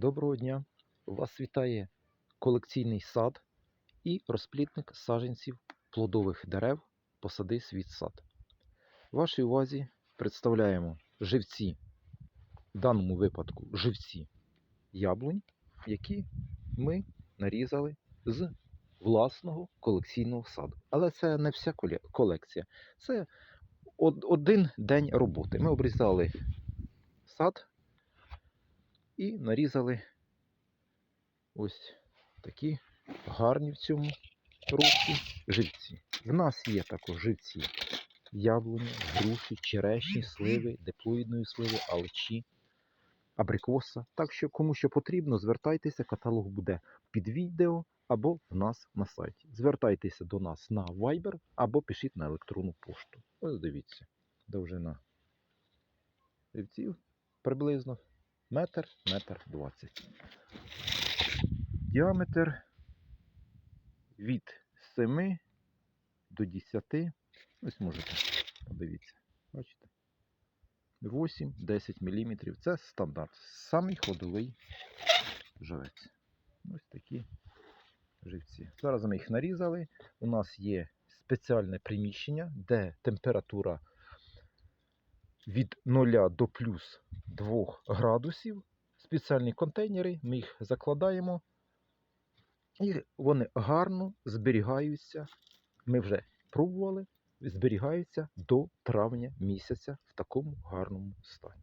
Доброго дня! Вас вітає колекційний сад і розплідник саджанців плодових дерев Посади свій сад. Вашій увазі представляємо живці, в даному випадку живці яблунь, які ми нарізали з власного колекційного саду. Але це не вся колекція. Це один день роботи. Ми обрізали сад і нарізали ось такі гарні в цьому році живці. В нас є також живці яблуні, груші, черешні, сливи, диплоїдної сливи, аличі, абрикоса. Так що, кому що потрібно, звертайтеся, каталог буде під відео або в нас на сайті. Звертайтеся до нас на Viber або пишіть на електронну пошту. Ось дивіться, довжина живців приблизно метр, метр двадцять. Діаметр від 7 до 10. Ось можете подивіться. Бачите? 8-10 мм. Це стандарт. Самий ходовий живець. Ось такі живці. Зараз ми їх нарізали. У нас є спеціальне приміщення, де температура від 0 до плюс 2 градусів. Спеціальні контейнери, ми їх закладаємо. І вони гарно зберігаються. Ми вже пробували, зберігаються до травня місяця в такому гарному стані.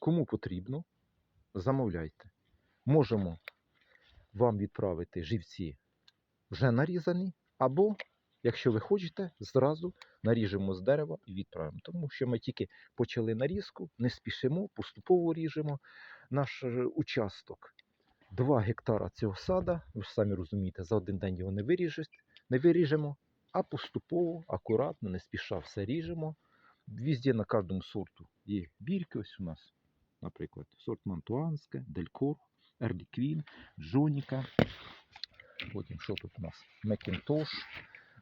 Кому потрібно, замовляйте. Можемо вам відправити живці вже нарізані, або, якщо ви хочете, зразу наріжемо з дерева і відправимо. Тому що ми тільки почали нарізку, не спішимо, поступово ріжемо наш е, участок. 2 гектара цього сада, ви ж самі розумієте, за один день його не, виріжеш, не виріжемо, а поступово, акуратно, не спіша все ріжемо. Візде на кожному сорту є бірки. Ось у нас, наприклад, сорт Мантуанське, Делькор, Ерлі Квін, Джоніка. Потім що тут у нас? Макінтош,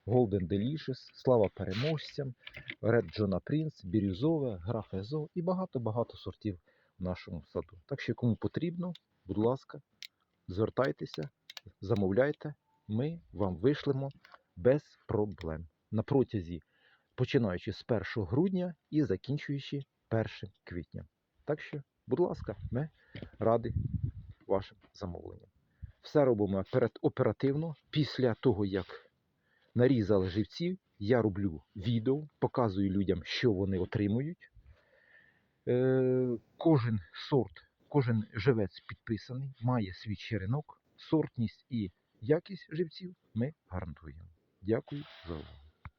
Golden Delicious, Слава переможцям, Red Джона Принц, Бірюзове, Граф Езо і багато-багато сортів в нашому саду. Так що, кому потрібно, будь ласка, звертайтеся, замовляйте, ми вам вишлемо без проблем. На протязі, починаючи з 1 грудня і закінчуючи 1 квітня. Так що, будь ласка, ми раді вашим замовленням. Все робимо оперативно. Після того, як нарізали живців, я роблю відео, показую людям, що вони отримують. Е, кожен сорт, кожен живець підписаний, має свій черенок, сортність і якість живців ми гарантуємо. Дякую за увагу.